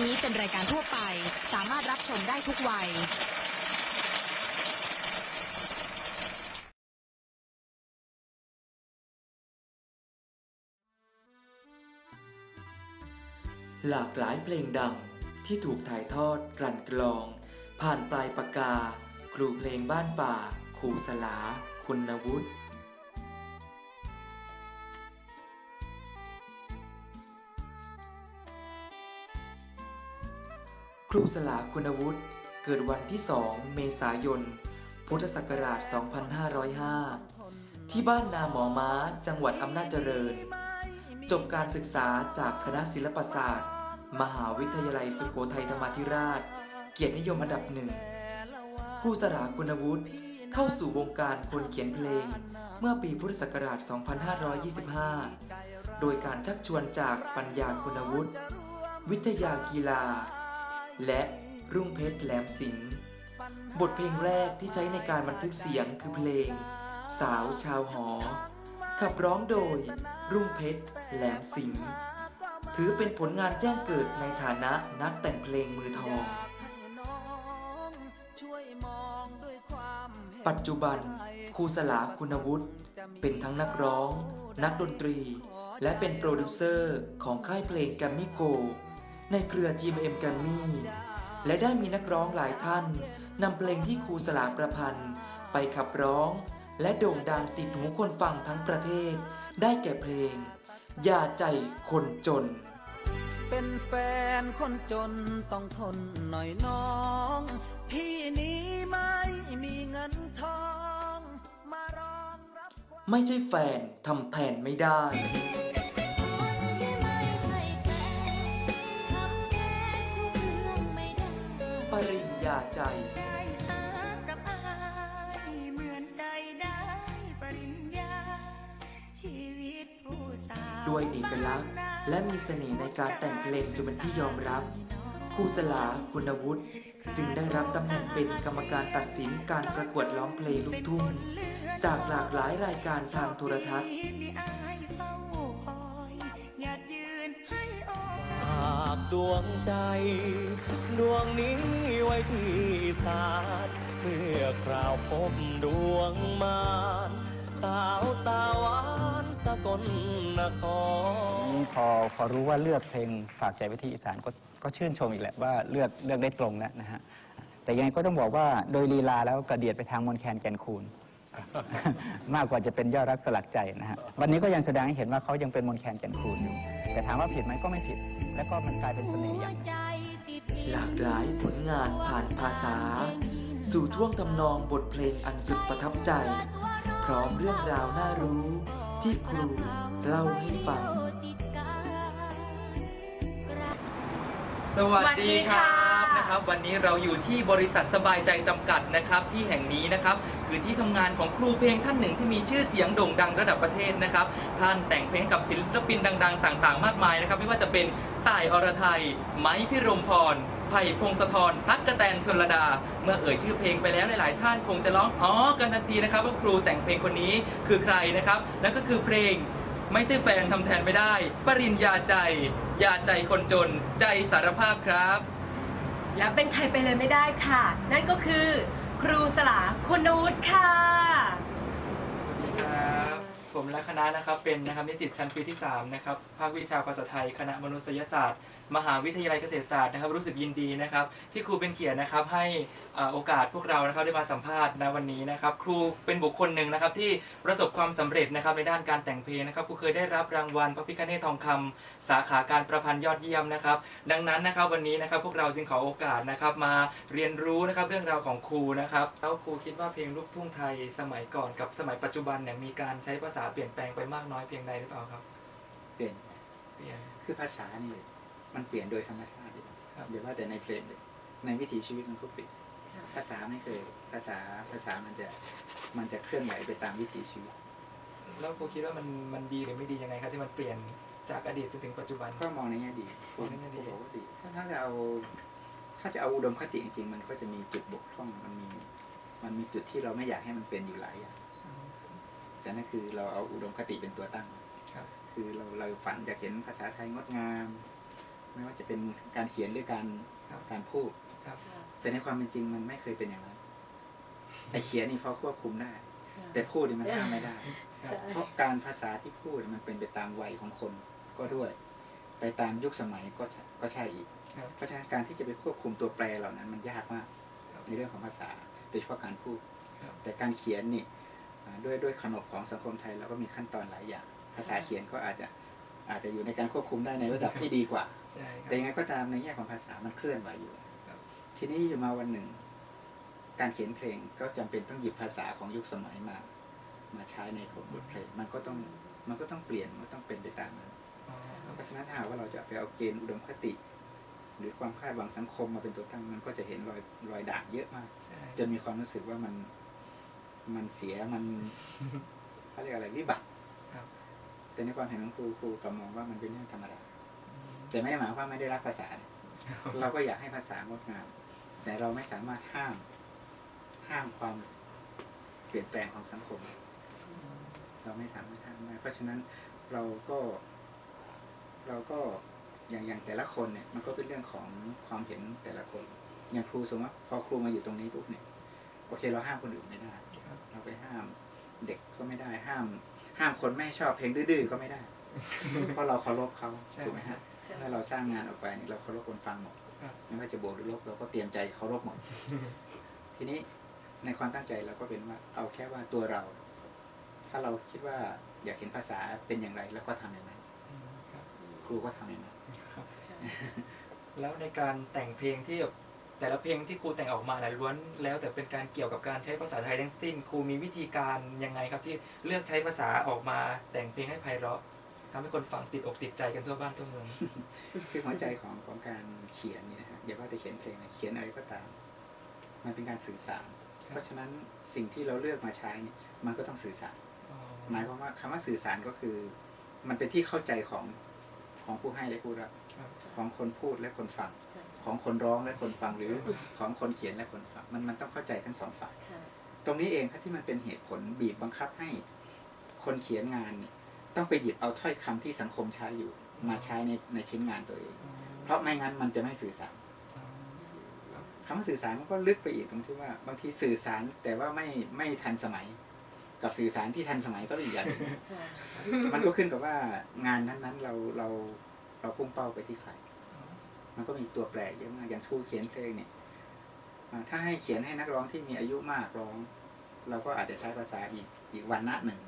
นี้เป็นรายการทั่วไป สามารถรับชมได้ทุกวัยหลากหลายเพลงดังที่ถูกถ่ายทอดกลั่นกรอง ผ่านปลายปากกา ครูเพลงบ้านป่าครูสลา คุณวุฒิ ครูสลาคุณวุฒิเกิดวันที่ 2 เมษายน พุทธศักราช 2505 ที่บ้านนาหมอม้า จังหวัดอำนาจเจริญ จบการศึกษาจากคณะศิลปศาสตร์ มหาวิทยาลัยสุโขทัยธรรมาธิราช เกียรตินิยมอันดับหนึ่งครูสราคุณวุฒิเข้าสู่วงการคนเขียนเพลง เมื่อปีพุทธศักราช 2525 โดยการชักชวนจากปัญญาคุณวุฒิวิทยากีฬา และรุ่งเพชรแหลมสิงห์บทเพลงแรกที่ใช้ในการบันทึกเสียงคือเพลง สาวชาวหอ ขับร้องโดย รุ่งเพชรแหลมสิงห์ถือเป็นผลงานแจ้งเกิดในฐานะนักแต่งเพลงมือทอง ปัจจุบันครูสลาคุณวุฒิเป็นทั้งนักร้อง นักดนตรี และเป็นโปรดิวเซอร์ของค่ายเพลงแกรมมี่โก ในเครือ GMM แกรมมี่และได้มีนักร้องหลายท่านนำเพลงที่ครูสลาประพันธ์ ไปขับร้อง และโด่งดังติดหูคนฟังทั้งประเทศ ได้แก่เพลง อย่าใจคนจน เป็นแฟนคนจนต้องทนหน่อยน้อง พี่นี้ไม่มีเงินทอง มารองรับความไม่ใช่แฟนทำแทนไม่ได้ ใจได้หากับอายเหมือนใจได้ปริญญา ชีวิตผู้สาวด้วยเอกลักษณ์ และมีเสน่ห์ในการแต่งเพลงจนเป็นที่ยอมรับครูสลาคุณวุฒิจึงได้รับตำแหน่งเป็นกรรมการตัดสินการประกวดร้องเพลงลูกทุ่งจากหลากหลายรายการทางโทรทัศน์ ดวงใจ ดวงนี้ไว้ที่ศาลเมื่อคราวพบดวงมารสาวตาหวานสกลนครนี่พอพอรู้ว่าเลือกเพลงฝากใจไปที่อีสานก็ก็ชื่นชมอีกแหละว่าเลือกเลือกได้ตรงแล้วนะฮะแต่ยังไงก็ต้องบอกว่าโดยลีลาแล้วกระเดียดไปทางมนแคนแกนคูณ มากกว่าจะเป็นยอดรักสลักใจนะฮะวันนี้ก็ยังแสดงให้เห็นว่าเขายังเป็นมนต์แคนแก่นคูณอยู่ แต่ถามว่าผิดไหมก็ไม่ผิด แล้วก็มันกลายเป็นเสน่ห์อย่างหนึ่ง หลากหลายผลงานผ่านภาษา สู่ท่วงทำนองบทเพลงอันสุดประทับใจ พร้อมเรื่องราวน่ารู้ ที่ครูเล่าให้ฟัง สวัสดีครับ นะครับ วันนี้เราอยู่ที่บริษัทสบายใจจำกัดนะครับ ที่แห่งนี้นะครับ คือที่ทำงานของครูเพลงท่านหนึ่งที่มีชื่อเสียงโด่งดังระดับประเทศนะครับ ท่านแต่งเพลงกับศิลปินดัง ๆ ต่าง ๆ มากมายนะครับ ไม่ว่าจะเป็นต่ายอรไทย ไม้พิรมพรไผ่พงศธรตั๊กกะแตนชนระดา เมื่อเอ่ยชื่อเพลงไปแล้วหลาย ๆ ท่านคงจะร้องอ๋อกันทันทีนะครับว่าครูแต่งเพลงคนนี้คือใครนะครับนั่นก็คือเพลงไม่ใช่แฟนทำแทนไม่ได้ ปริญญาใจ ยาใจคนจน ใจสารภาพครับ และเป็นใครไปเลยไม่ได้ค่ะ นั่นก็คือครูสลาคุณวุฒิค่ะ สวัสดีครับผมและคณะนะครับเป็นนะครับนิสิตชั้นปีที่ 3 นะครับ ภาควิชาภาษาไทย คณะมนุษยศาสตร์ มหาวิทยาลัยเกษตรศาสตร์นะครับ รู้สึกยินดีนะครับ ที่ครูเป็นเกียรตินะครับให้อ่าโอกาสพวกเรานะครับได้มาสัมภาษณ์ในวันนี้นะครับ ครูเป็นบุคคลหนึ่งนะครับที่ประสบความสำเร็จนะครับในด้านการแต่งเพลงนะครับครูเคยได้รับรางวัลพระพิฆเนศทองคำสาขาการประพันธ์ยอดเยี่ยมนะครับ ดังนั้นนะครับวันนี้นะครับพวกเราจึงขอโอกาสนะครับมาเรียนรู้นะครับเรื่องราวของครูนะครับแล้วครูคิดว่าเพลงลูกทุ่งไทยสมัยก่อนกับสมัยปัจจุบันเนี่ยมีการใช้ภาษาเปลี่ยนแปลงไปมากน้อยเพียงใดหรือเปล่าครับ เปลี่ยนเปลี่ยนคือภาษานี่ มันเปลี่ยนโดยธรรมชาติอยู่แล้วครับเดี๋ยวว่าแต่ในเพลงเลยในวิถีชีวิตมันก็เปลี่ยนภาษาไม่เคยภาษาภาษามันจะมันจะเคลื่อนไหวไปตามวิถีชีวิต แล้วครูคิดว่ามันมันดีหรือไม่ดียังไงครับที่มันเปลี่ยนจากอดีตจนถึงปัจจุบันก็มองในแง่ดีมองในแง่ดีผมบอกว่าดีถ้าถ้าจะเอาถ้าจะเอาอุดมคติจริงๆ มันก็จะมีจุดบกพร่องมันมีมันมีจุดที่เราไม่อยากให้มันเป็นอยู่หลายอย่างแต่นั่นคือเราเอาอุดมคติเป็นตัวตั้งครับคือเราเราฝันอยากเห็นภาษาไทยงดงาม ไม่ว่าจะเป็นการเขียนหรือการครับการพูด ครับ แต่ในความเป็นจริงมันไม่เคยเป็นอย่างนั้นไอเขียนนี่พอควบคุมได้ค่ะแต่พูดนี่มันห้ามไม่ได้ ครับ เพราะการภาษาที่พูดมันเป็นไปตามวัยของคนก็ด้วย ไปตามยุคสมัยก็ใช่ก็ใช่อีก ครับเพราะฉะนั้นการที่จะไปควบคุมตัวแปรเหล่านั้นมันยากมากครับ ในเรื่องของภาษาโดยเฉพาะการพูด ครับ แต่การเขียนนี่อ่าด้วยด้วยขนบของสังคมไทยเราก็มีขั้นตอนหลายอย่าง ภาษาเขียนก็อาจจะ อาจจะอยู่ในการควบคุมได้ในระดับที่ดีกว่า ใช่ครับ แต่ยังไงก็ตามในแง่ของภาษามันเคลื่อนไหวอยู่ ครับ ทีนี้อยู่มาวันหนึ่ง การเขียนเพลงก็จำเป็นต้องหยิบภาษาของยุคสมัยมา มาใช้ในบทเพลง มันก็ต้องมันก็ต้องเปลี่ยน มันต้องเป็นไปตามนั้น อ๋อครับเพราะฉะนั้นถ้าหากว่าเราจะไปเอาเกณฑ์อุดมคติ หรือความคาดหวังสังคมมาเป็นตัวตั้งมันก็จะเห็นรอยรอยด่างเยอะมาก ใช่จนมีความรู้สึกว่ามันมันเสียมัน เขาเรียกอะไรวิบัติครับ แต่ในความเห็นของครูครูกลับมองว่ามันเป็นเรื่องธรรมดาอืมแต่ไม่ได้หมายความว่าไม่ได้รักภาษานะเราก็อยากให้ภาษางดงาม แต่เราไม่สามารถห้ามห้ามความเปลี่ยนแปลงของสังคม เราไม่สามารถห้ามได้เพราะฉะนั้นเราก็เราก็อย่างอย่างแต่ละคนเนี่ย มันก็เป็นเรื่องของความเห็นแต่ละคน อย่างครูสมมติว่าพอครูมาอยู่ตรงนี้ปุ๊บเนี่ยโอเคเราห้ามคนอื่นไม่ได้ครับเราไปห้ามเด็กก็ไม่ได้ห้าม ห้ามคนไม่ชอบเพลงดื้อๆก็ไม่ได้ เพราะเราเคารพเขาใช่ถูกไหมฮะถ้าเราสร้างงานออกไปเนี่ยเราเคารพคนฟังหมดครับไม่ว่าจะบวกหรือลบเราก็เตรียมใจเคารพหมด ทีนี้ในความตั้งใจเราก็เป็นว่าเอาแค่ว่าตัวเรา ถ้าเราคิดว่าอยากเห็นภาษาเป็นอย่างไรแล้วก็ทำอย่างนั้นอืมครับครูก็ทำอย่างนั้นแล้วในการแต่งเพลงที่แบบ แต่ละเพลงที่ครูแต่งออกมาเนี่ยล้วนแล้วแต่เป็นการเกี่ยวกับการใช้ภาษาไทยทั้งสิ้น ครูมีวิธีการยังไงครับที่เลือกใช้ภาษาออกมาแต่งเพลงให้ไพเราะทำให้คนฟังติดอกติดใจกันทั่วบ้านทั่วเมือง คือหัวใจของของการเขียนนี่นะฮะอย่าว่าแต่เขียนเพลงเลยเขียนอะไรก็ตาม มันเป็นการสื่อสารครับเพราะฉะนั้นสิ่งที่เราเลือกมาใช้เนี่ยมันก็ต้องสื่อสารอ๋อหมายความว่าคำว่าสื่อสารก็คือ มันเป็นที่เข้าใจของของผู้ให้และผู้รับครับของคนพูดและคนฟัง ของคนร้องและคนฟังหรือของคนเขียนและคนฟังมันมันต้องเข้าใจทั้งสองฝ่ายตรงนี้เองครับที่มันเป็นเหตุผลบีบบังคับให้คนเขียนงานเนี่ยต้องไปหยิบเอาถ้อยคำที่สังคมใช้อยู่ มาใช้ในในชิ้นงานตัวเอง เพราะไม่งั้นมันจะไม่สื่อสารอ๋อคำว่าสื่อสารมันก็ลึกไปอีกตรงที่ว่า บางทีสื่อสารแต่ว่าไม่ไม่ทันสมัย กับสื่อสารที่ทันสมัยก็เป็นอีกอย่างหนึ่งมันก็ขึ้นกับว่างานนั้นๆเราเราเราพุ่งเป้าไปที่ใคร มันก็มีตัวแปรเยอะมากอย่างทูเขียนเพลงเนี่ยอ่าถ้าให้เขียนให้นักร้องที่มีอายุมากร้อง เราก็อาจจะใช้ภาษาอีกอีกวันณะหนึ่ง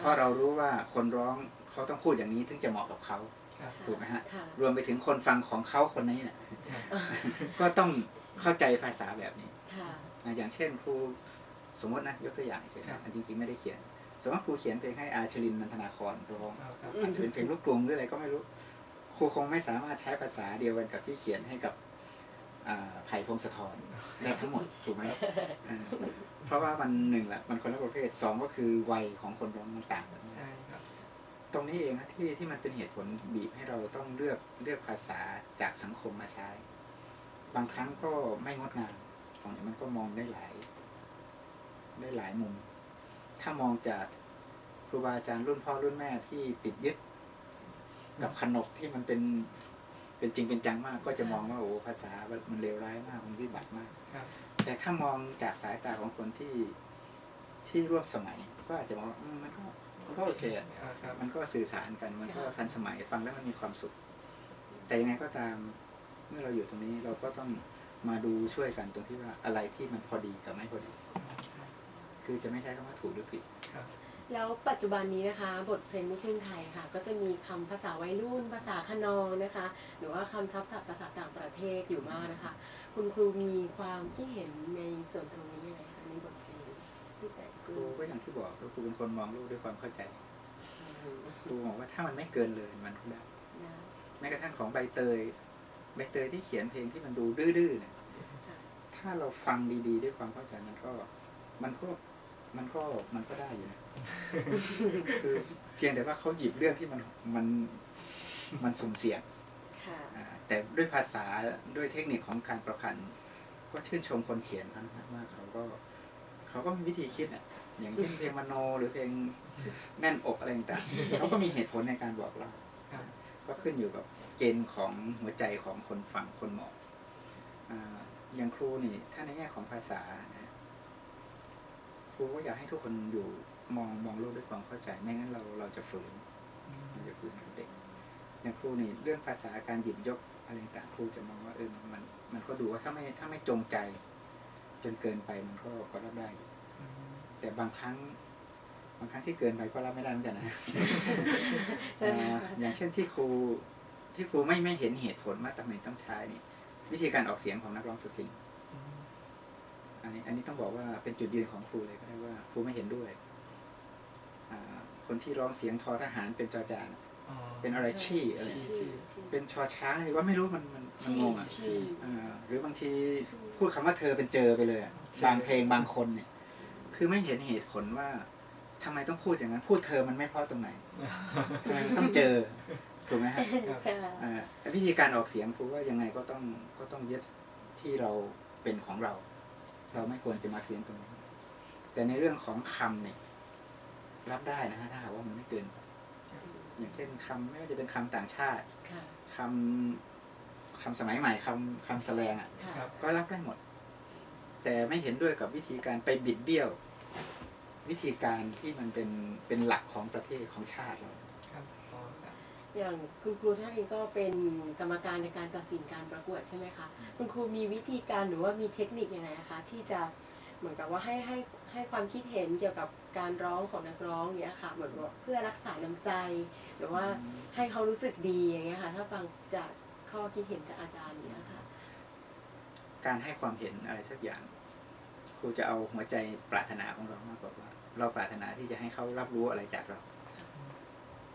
เพราะเรารู้ว่าคนร้องเขาต้องพูดอย่างนี้ถึงจะเหมาะกับเขาครับถูกไหมฮะค่ะรวมไปถึงคนฟังของเขาคนนี้เนี่ยก็ต้องเข้าใจภาษาแบบนี้ค่ะอ่าอย่างเช่นครูสมมตินะยกตัวอย่างเฉยครับๆอันจริงๆไม่ได้เขียนสมมติครูเขียนเพลงให้อาชลินนันทนาครร้องเอาครับอาจจะเป็นเพลงลูกกรุงหรืออะไรก็ไม่รู้ ครูคงไม่สามารถใช้ภาษาเดียวกันกับที่เขียนให้กับอ่าไผ่พงศธรได้ทั้งหมดถูกไหมอ่าเพราะว่ามันหนึ่งละมันคนละประเภทสองก็คือวัยของคนร้องมันต่างกันใช่ครับ ตรงนี้เองนะที่ที่มันเป็นเหตุผลบีบให้เราต้องเลือกเลือกภาษาจากสังคมมาใช้ บางครั้งก็ไม่งดงามฝั่งนี้มันก็มองได้หลาย ได้หลายมุม ถ้ามองจากครูบาอาจารย์รุ่นพ่อรุ่นแม่ที่ติดยึด กับขนบที่มันเป็นเป็นจริงเป็นจังมากก็จะมองว่าโอ้ภาษามันเลวร้ายมากมันวิบัติมากครับแต่ถ้ามองจากสายตาของคนที่ที่ร่วมสมัย ก็อาจจะมองว่าอืมมันก็มันก็โอเคอะอ่าครับมันก็สื่อสารกันมันก็ทันสมัยฟังแล้วมันมีความสุข แต่ยังไงก็ตามเมื่อเราอยู่ตรงนี้เราก็ต้องมาดูช่วยกันตรงที่ว่าอะไรที่มันพอดีกับไม่พอดี คือจะไม่ใช้คำว่าถูกหรือผิด แล้วปัจจุบันนี้นะคะ บทเพลงลูกทุ่งไทยค่ะ ก็จะมีคำภาษาวัยรุ่น ภาษาคะนองนะคะ หรือว่าคำทับศัพท์ภาษาต่างประเทศอยู่มากนะคะ คุณครูมีความคิดเห็นในส่วนตรงนี้ยังไงคะในบทเพลงที่แต่งคขึ้รูนก็อย่างที่บอกครูเป็นคนมองโลกด้วยความเข้าใจอืมครูมองว่าถ้ามันไม่เกินเลยมันก็ได้นะแม้กระทั่งของใบเตย ใบเตยที่เขียนเพลงที่มันดูดื้อๆเนี่ยค่ะถ้าเราฟังดีๆ ด้วยความเข้าใจมันก็ มันก็ มันก็มันก็ได้อยู่นะคือเพียงแต่ว่าเขาหยิบเรื่องที่มันมันมันสุ่มเสี่ยงค่ะอ่าแต่ด้วยภาษาด้วยเทคนิคของการประพันธ์ ก็ชื่นชมคนเขียนนะว่าเขาก็เขาก็มีวิธีคิดอะอย่างเช่นเพลงมโนหรือเพลงแน่นอกอะไรต่างๆเขาก็มีเหตุผลในการบอกเราครับก็ขึ้นอยู่กับเกณฑ์ของหัวใจของคนฟังคนเหมาะอ่าอย่างครูนี่ถ้าในแง่ของภาษานะ ครูก็อยากให้ทุกคนอยู่มองมองโลกด้วยความเข้าใจ ไม่งั้นเราเราจะฝืนเราจะฝืนกับเด็กอย่างครูนี่เรื่องภาษาการหยิบยกอะไรต่างๆครูจะมองว่าเออมันมันก็ดูว่าถ้าไม่ถ้าไม่จงใจ จนเกินไปมันก็ก็รับได้อยู่แต่บางครั้ง บางครั้งที่เกินไปก็รับไม่ได้เหมือนกันนะอ่าอย่างเช่นที่ครูที่ครูไม่ไม่เห็นเหตุผลว่าทำไมต้องใช้นี่วิธีการออกเสียงของนักร้องสตริง อันนี้อันนี้ต้องบอกว่าเป็นจุดยืนของครูเลยก็ได้ว่าครูไม่เห็นด้วยอ่าคนที่ร้องเสียงทอทหารเป็นจอจานเป็นอะไรชี่อะไรชี่ชื่อเป็นชอช้างหรือว่าไม่รู้มันมันมันงงอะชื่ออ่าหรือบางทีพูดคำว่าเธอเป็นเจอไปเลยอะใช่บางเพลงบางคนเนี่ย คือไม่เห็นเหตุผลว่าทำไมต้องพูดอย่างนั้น พูดเธอมันไม่เพราะตรงไหนทำไมมันต้องเจอถูกไหมฮะค่ะอ่าวิธีการออกเสียงครูว่ายังไงก็ต้องก็ต้องยึดที่เราเป็นของเรา เราไม่ควรจะมาเพี้ยนตรงนี้ แต่ในเรื่องของคำเนี่ยรับได้นะฮะถ้าหากว่ามันไม่เกินไปอย่างเช่นคำไม่ว่าจะเป็นคำต่างชาติค่ะคำคำสมัยใหม่คำคำแสลงอะค่ะครับก็รับได้หมด แต่ไม่เห็นด้วยกับวิธีการไปบิดเบี้ยว วิธีการที่มันเป็นเป็นหลักของประเทศของชาติเราครับอ๋อครับ อย่างคุณครูท่านเองก็เป็นกรรมการในการตัดสินการประกวดใช่ไหมคะคุณครูมีวิธีการหรือว่ามีเทคนิคยังไงนะคะที่จะเหมือนกับว่าให้ให้ให้ความคิดเห็นเกี่ยวกับการร้องของนักร้องเนี้ยค่ะเหมือนว่าเพื่อรักษาน้ำใจ หรือว่าให้เขารู้สึกดีอย่างเงี้ยค่ะ ถ้าฟังจากข้อคิดเห็นจากอาจารย์เนี้ยค่ะ การให้ความเห็นอะไรสักอย่าง ครูจะเอาหัวใจปรารถนาของเรามากกว่าว่า เราปรารถนาที่จะให้เขารับรู้อะไรจากเรา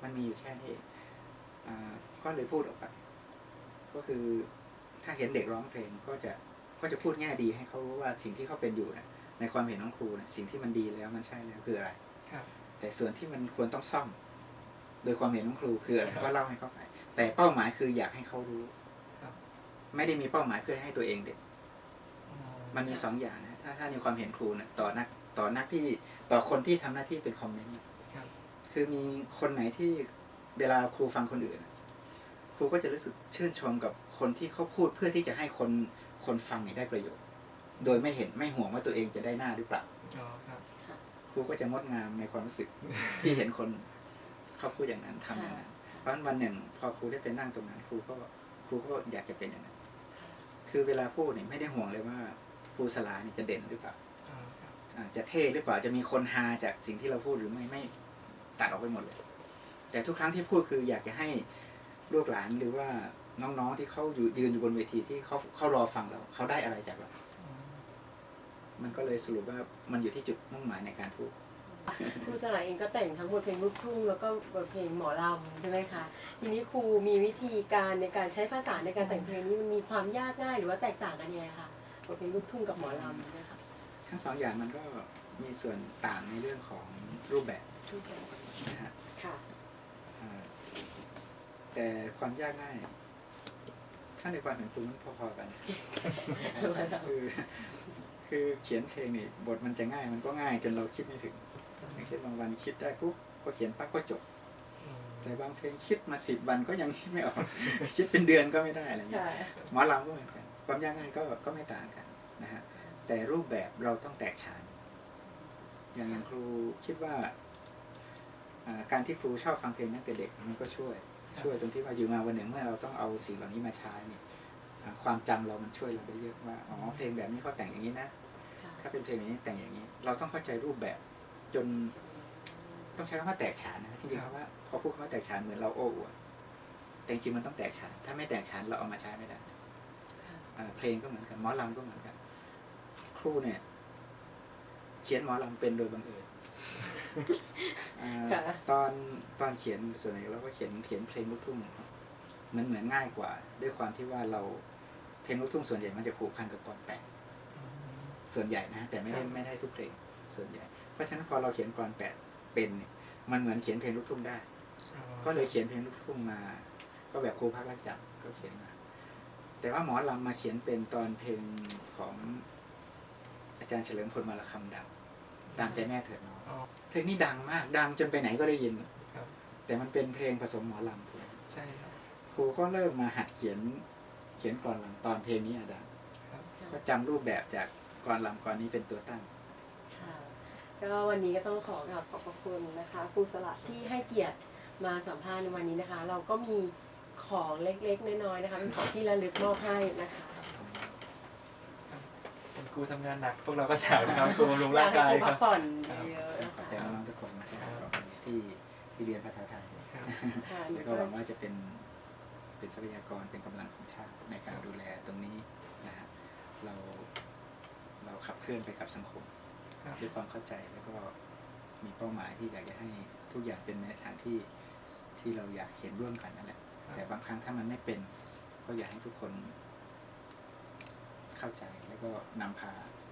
มันมีอยู่แค่นี้เองอ่า ก็เลยพูดออกไป ก็คือถ้าเห็นเด็กร้องเพลงก็จะก็จะพูดแง่ดีให้เขารู้ว่าสิ่งที่เขาเป็นอยู่นะในความเห็นของครูนะสิ่งที่มันดีแล้วมันใช่แล้วคืออะไรครับแต่ส่วนที่มันควรต้องซ่อม โดยความเห็นของครูคืออะไรก็เล่าให้เขาไปแต่เป้าหมายคืออยากให้เขารู้ครับไม่ได้มีเป้าหมายเพื่อให้ตัวเองเด็กอ๋อมันมีสองอย่างนะถ้าถ้าในความเห็นครูนะต่อนักต่อนักที่ต่อคนที่ทำหน้าที่เป็นคอมเมนต์เนี่ยครับคือมีคนไหนที่ เวลาครูฟังคนอื่นนะครูก็จะรู้สึกชื่นชมกับคนที่เขาพูดเพื่อที่จะให้คนคนฟังเนี่ยได้ประโยชน์ โดยไม่เห็นไม่ห่วงว่าตัวเองจะได้หน้าหรือเปล่าอ๋อครับครูก็จะงดงามในความรู้สึกที่เห็นคนเขาพูดอย่างนั้นทำอย่างนั้นเพราะฉะนั้นวันหนึ่ง พอครูได้ไปนั่งตรงนั้น ครูก็ครูก็อยากจะเป็นอย่างนั้น คือเวลาพูดเนี่ยไม่ได้ห่วงเลยว่าครูสลาเนี่ยจะเด่นหรือเปล่าอ๋อครับอ่าจะเท่หรือเปล่าจะมีคนฮาจากสิ่งที่เราพูดหรือไม่ไม่ตัดออกไปหมดเลย แต่ทุกครั้งที่พูดคืออยากจะให้ลูกหลานหรือว่าน้องๆที่เขาอยู่ยืนอยู่บนเวทีที่เขาเขารอฟังเราเขาได้อะไรจากเราอ๋อมันก็เลยสรุปว่ามันอยู่ที่จุดมุ่งหมายในการพูดครูสลายเองก็แต่งทั้งบทเพลงลูกทุ่งแล้วก็บทเพลงหมอลำใช่ไหมคะทีนี้ครูมีวิธีการในการใช้ภาษาในการแต่งเพลงนี้มันมีความยากง่ายหรือว่าแตกต่างกันยังไงคะบทเพลงลูกทุ่งกับหมอลำเนะคะทั้งสองอย่างมันก็มีส่วนต่างในเรื่องของรูปแบบทุกอย่างนะฮะค่ะอ่า แต่ความยากง่าย ถ้าในความเห็นคุณมันพอๆกัน คือคือเขียนเพลงนี่บทมันจะง่ายมันก็ง่ายจนเราคิดไม่ถึงอย่างเช่นบางวันคิดได้ปุ๊บก็เขียนปั๊บก็จบอืมแต่บางเพลงคิดมาสิบวันก็ยังคิดไม่ออก คิดเป็นเดือนก็ไม่ได้อะไรเงี้ยค่ะหมอลำก็เหมือนกันความยากง่ายก็ก็ไม่ต่างกันนะฮะแต่รูปแบบเราต้องแตกฉานอย่างอย่างครูคิดว่าอ่า การที่ครูชอบฟังเพลงตั้งแต่เด็กมันก็ช่วย ช่วยตรงที่ว่าอยู่มาวันหนึ่งเมื่อเราต้องเอาสิ่งเหล่านี้มาใช้เนี่ยอ่าความจำเรามันช่วยเราได้เยอะว่าอ๋อเพลงแบบนี้เขาแต่งอย่างนี้นะค่ะถ้าเป็นเพลงอย่างนี้แต่งอย่างนี้ เราต้องเข้าใจรูปแบบจน ต้องใช้คำว่าแตกฉานนะจริงๆคำว่าพอพูดคำว่าแตกฉานเหมือนเราโอ้อวดแต่จริงๆมันต้องแตกฉานถ้าไม่แตกฉานเราเอามาใช้ไม่ได้ค่ะอ่าเพลงก็เหมือนกันหมอลำก็เหมือนกัน ครูเนี่ย เขียนหมอลำเป็นโดยบังเอิญอ่า ค่ะ ตอนตอนเขียนส่วนใหญ่เราก็เขียนเขียนเพลงลูกทุ่งมันเหมือนง่ายกว่า ด้วยความที่ว่าเราเพลงลูกทุ่งส่วนใหญ่มันจะผูกพันกับตอนแปดส่วนใหญ่นะแต่ไม่ได้ไม่ได้ทุกเพลงส่วนใหญ่ เพราะฉะนั้นพอเราเขียนกรแปดเป็นเนี่ยมันเหมือนเขียนเพลงลูกทุ่งได้อ๋อก็เลยเขียนเพลงลูกทุ่งมา ก็แบบครูพักรักจำก็เขียนมา แต่ว่าหมอลำมาเขียนเป็นตอนเพลงของอาจารย์เฉลิมพลมาละคำดัง ตามใจแม่เถิดน้องอ๋อ เพลงนี้ดังมาก ดังจนไปไหนก็ได้ยินครับ แต่มันเป็นเพลงผสมหมอลำถูกไหมใช่ครับอครูก็เริ่มมาหัดเขียน เขียนกรอนลำตอนเพลงนี้อาจารย์ครับ ก็จำรูปแบบจากกรอนลำกรนี้เป็นตัวตั้ง ค่ะก็วันนี้ก็ต้องขอกราบขอบพระคุณนะคะครูสละที่ให้เกียรติมาสัมภาษณ์ในวันนี้นะคะ เราก็มีของเล็กๆน้อยๆนะคะเป็นของที่ระลึกมอบให้นะคะเป็น ครูทำงานหนัก พวกเราก็อยากนะครับครูบำรุงร่างกายอยคให้ครูพัรับกผ่อนครับเยอะๆนะคะแต่น้องๆทุกคนนะครับที่ที่เรียนภาษาไทยค่ะหนูแล้วก็ก็หวังว่าจะเป็นเป็นทรัพยากรเป็นกำลังของชาติในการดูแลตรงนี้นะฮะเราเราขับเคลื่อนไปกับสังคมครับ ด้วยความเข้าใจแล้วก็มีเป้าหมายที่อยากจะให้ทุกอย่างเป็นในทางที่ที่เราอยากเห็นร่วมกันนั่นแหละ แต่บางครั้งถ้ามันไม่เป็น ก็อยากให้ทุกคนเข้าใจแล้ว ก็นำพา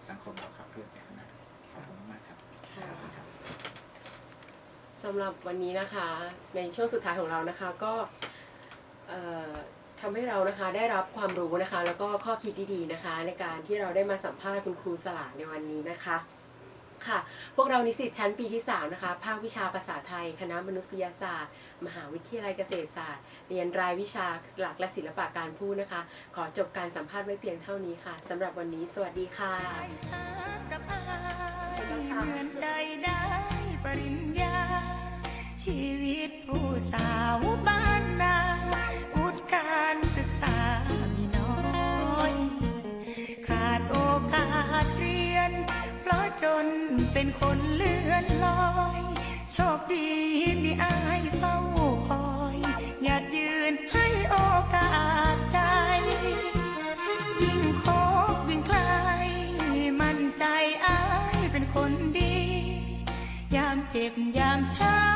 สังคมเราขับเคลื่อนไปข้างหน้าขอบคุณมากครับค่ะสำหรับวันนี้นะคะในช่วงสุดท้ายของเรานะคะก็เอ่อทำให้เรานะคะได้รับความรู้นะคะ แล้วก็ข้อคิดดีๆนะคะ ในการที่เราได้มาสัมภาษณ์คุณครูสลาในวันนี้นะคะ ค่ะ พวกเรานิสิตชั้นปีที่ 3 นะคะ ภาควิชาภาษาไทย คณะมนุษยศาสตร์ มหาวิทยาลัยเกษตรศาสตร์ เรียนรายวิชาหลักและศิลปะการพูดนะคะ ขอจบการสัมภาษณ์ไว้เพียงเท่านี้ค่ะสำหรับวันนี้ สวัสดีค่ะเหมือนใจได้ปริญญา ชีวิตผู้สาวบ้านนา นเพราะจนเป็นคนเลื่อนลอย โชคดีมีอายเฝ้าคอยหยัดยืนให้โอกาสใจ ยิ่งคบยิ่งใครมั่นใจอายเป็นคนดี ยามเจ็บยามช้